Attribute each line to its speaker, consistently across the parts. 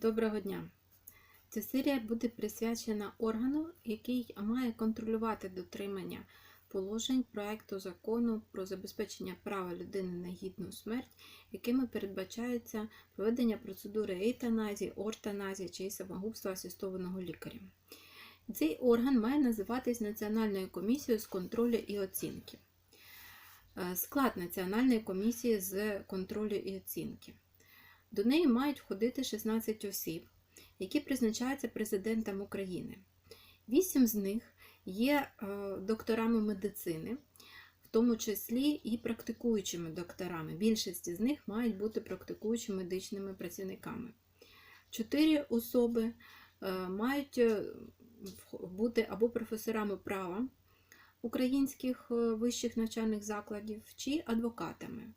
Speaker 1: Доброго дня! Ця серія буде присвячена органу, який має контролювати дотримання положень проекту закону про забезпечення права людини на гідну смерть, якими передбачається проведення процедури ейтаназії, ортаназії чи самогубства асистованого лікарем. Цей орган має називатись Національною комісією з контролю і оцінки. Е, Склад Національної комісії з контролю і оцінки. До неї мають входити 16 осіб, які призначаються президентом України. Вісім з них є е, докторами медицини, в тому числі і практикуючими докторами. Більшість з них мають бути практикуючими медичними працівниками. Чотири особи е, мають е, бути або професорами права українських вищих навчальних закладів, чи адвокатами.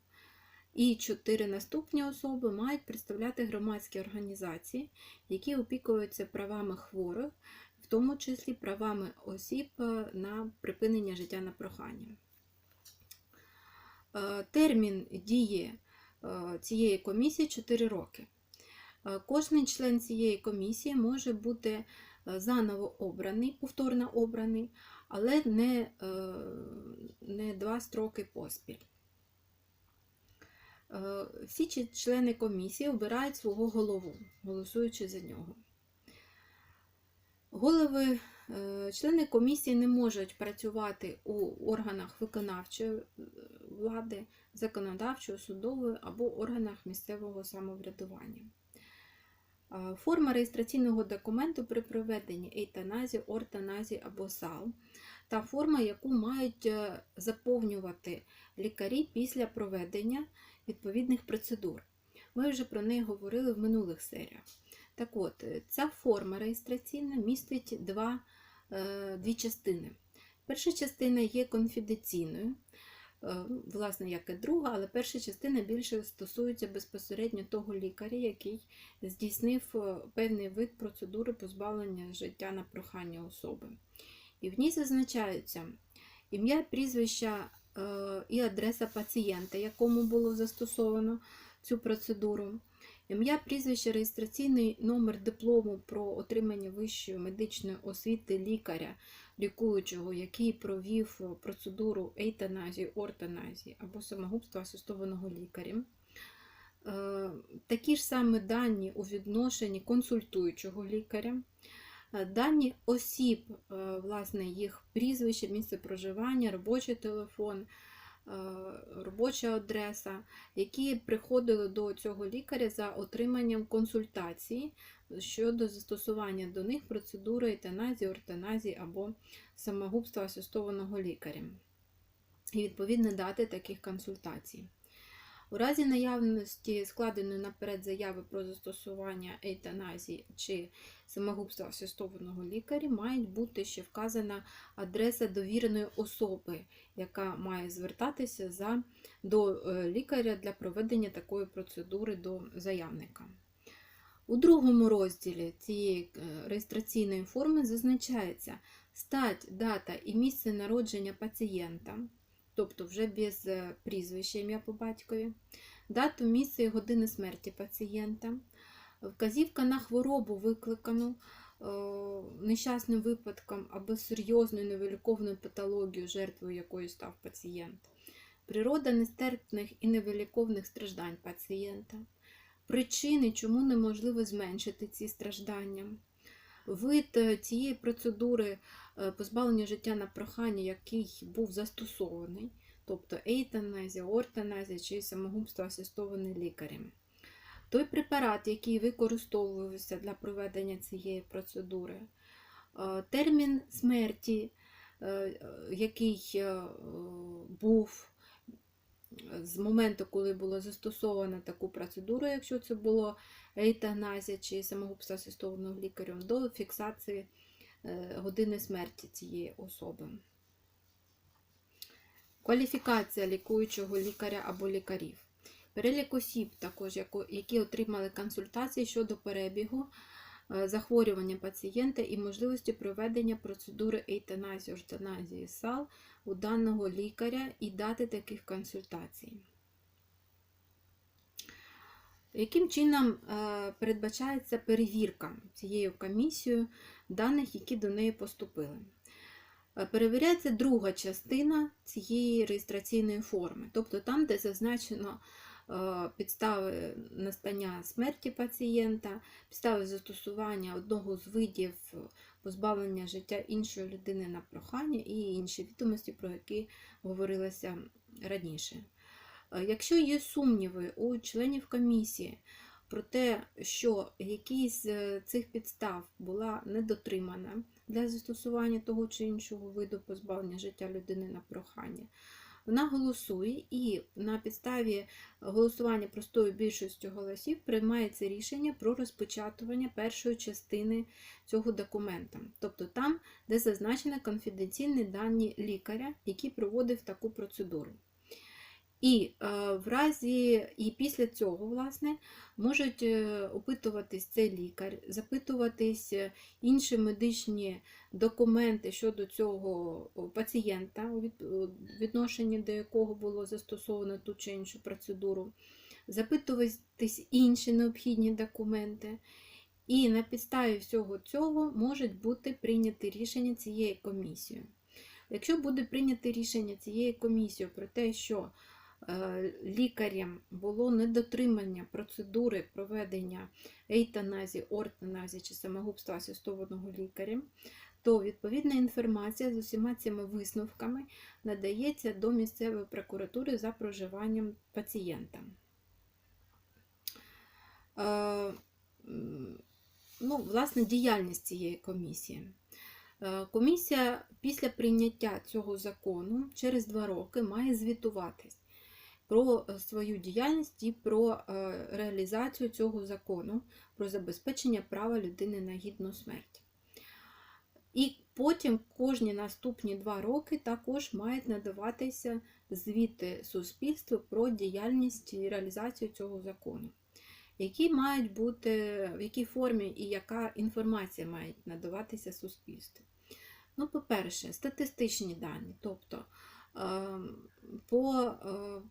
Speaker 1: І чотири наступні особи мають представляти громадські організації, які опікуються правами хворих, в тому числі правами осіб е, на припинення життя на прохання. Е, Термін дії е, цієї комісії 4 роки. Кожний член цієї комісії може бути заново обраний, повторно обраний, але не, не два строки поспіль. Е, Всі члени комісії обирають свого голову, голосуючи за нього. Голови, е, члени комісії не можуть працювати у органах виконавчої е, влади, законодавчої, судової або органах місцевого самоврядування. Форма реєстраційного документу при проведенні ейтаназії, ортаназії або САЛ та форма, яку мають заповнювати лікарі після проведення відповідних процедур. Ми вже про неї говорили в минулих серіях. Так от, е, ця форма реєстраційна містить два, е, дві частини. Перша частина є конфіденційною, е, власне, як і друга, але перша частина більше стосується безпосередньо того лікаря, який здійснив певний вид процедури позбавлення життя на прохання особи. І в ній зазначаються ім'я, прізвища і адреса пацієнта, якому було застосовано цю процедуру, ім'я, прізвище, реєстраційний номер диплому про отримання вищої медичної освіти лікаря, лікуючого, який провів процедуру ейтаназії, ортаназії або самогубства асистованого лікарем. Е, Такі ж саме дані у відношенні консультуючого лікаря. Е, Дані осіб, е, власне, їх прізвище, місце проживання, робочий телефон, е, робоча адреса, які приходили до цього лікаря за отриманням консультації щодо застосування до них процедури ейтаназії, ортаназії або самогубства асистованого лікарем. І відповідно дати таких консультацій. У разі наявності складеної наперед заяви про застосування ейтаназії чи самогубства асистованого лікаря, має бути ще вказана адреса довіреної особи, яка має звертатися за, до е, лікаря для проведення такої процедури до заявника. У другому розділі цієї е, реєстраційної форми зазначається стать, дата і місце народження пацієнта, тобто вже без е, прізвища ім'я по батькові, дату, місце і години смерті пацієнта, вказівка на хворобу, викликану е, нещасним випадком або серйозною невиліковною патологією, жертвою якої став пацієнт, природа нестерпних і невиліковних страждань пацієнта, причини, чому неможливо зменшити ці страждання. Вид е, цієї процедури позбавлення життя на прохання, який був застосований, тобто ейтаназія, ортаназія чи самогубство асистоване лікарем. Той препарат, який використовувався для проведення цієї процедури, е, термін смерті, е, е, який е, був з моменту, коли було застосовано таку процедуру, якщо це було ейтаназія чи самогубство асистованого лікарем, до фіксації е, години смерті цієї особи. Кваліфікація лікуючого лікаря або лікарів. Перелік осіб, також, які отримали консультації щодо перебігу е, захворювання пацієнта і можливості проведення процедури ейтаназії, ортаназії САЛ у даного лікаря і дати таких консультацій. Яким чином е, передбачається перевірка цією комісією даних, які до неї поступили? Е, Перевіряється друга частина цієї реєстраційної форми, тобто там, де зазначено е, підстави настання смерті пацієнта, підстави застосування одного з видів позбавлення життя іншої людини на прохання і інші відомості, про які говорилося раніше. Е, Якщо є сумніви у членів комісії про те, що якийсь з цих підстав була недотримана для застосування того чи іншого виду позбавлення життя людини на прохання, вона голосує і на підставі голосування простою більшістю голосів приймається рішення про розпечатування першої частини цього документа, тобто там, де зазначені конфіденційні дані лікаря, який проводив таку процедуру. І е, в разі, і після цього, власне, можуть е, опитуватись цей лікар, запитуватись е, інші медичні документи щодо цього пацієнта, у від- у відношенні до якого було застосовано ту чи іншу процедуру, запитуватись інші необхідні документи. І на підставі всього цього можуть бути прийняті рішення цієї комісії. Якщо буде прийнято рішення цієї комісії про те, що е, лікарям було недотримання процедури проведення ейтаназії, ортаназії чи самогубства асистованого лікарем, то відповідна інформація з усіма цими висновками надається до місцевої прокуратури за проживанням пацієнта. Е, ну, власне, діяльність цієї комісії. Е, Комісія після прийняття цього закону через два роки має звітуватись про е, свою діяльність і про е, реалізацію цього закону про забезпечення права людини на гідну смерть. І потім кожні наступні два роки також мають надаватися звіти суспільству про діяльність і реалізацію цього закону. Які мають бути, в якій формі і яка інформація має надаватися суспільству? Ну, по-перше, статистичні дані, тобто е, по е,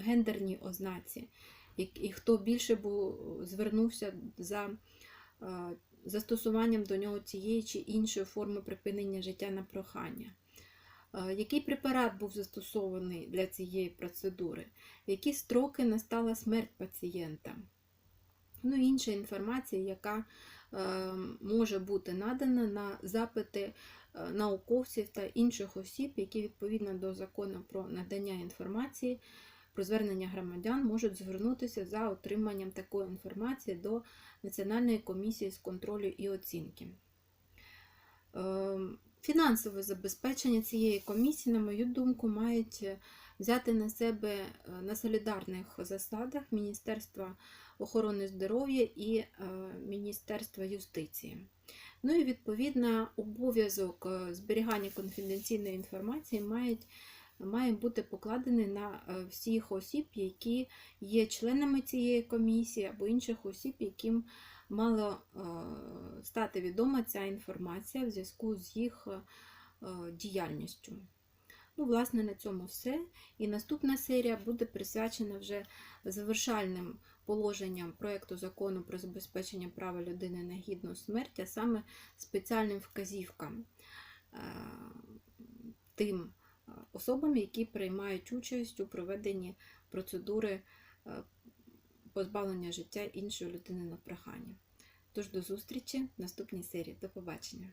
Speaker 1: гендерній ознаці, і- хто більше був, звернувся за е, застосуванням до нього тієї чи іншої форми припинення життя на прохання. Е, Який препарат був застосований для цієї процедури? Які строки настала смерть пацієнта? Ну інша інформація, яка е, може бути надана на запити науковців та інших осіб, які відповідно до закону про надання інформації про звернення громадян можуть звернутися за отриманням такої інформації до Національної комісії з контролю і оцінки. Е, Фінансове забезпечення цієї комісії, на мою думку, мають взяти на себе е, на солідарних засадах Міністерства охорони здоров'я і е, Міністерства юстиції. Ну і відповідно обов'язок зберігання конфіденційної інформації мають, має бути покладений на е, всіх осіб, які є членами цієї комісії, або інших осіб, яким мала е, стати відома ця інформація в зв'язку з їх е, діяльністю. Ну, власне, на цьому все. І наступна серія буде присвячена вже завершальним положенням проєкту закону про забезпечення права людини на гідну смерть, а саме спеціальним вказівкам тим особам, які приймають участь у проведенні процедури е, позбавлення життя іншої людини на прохання. Тож до зустрічі в наступній серії. До побачення!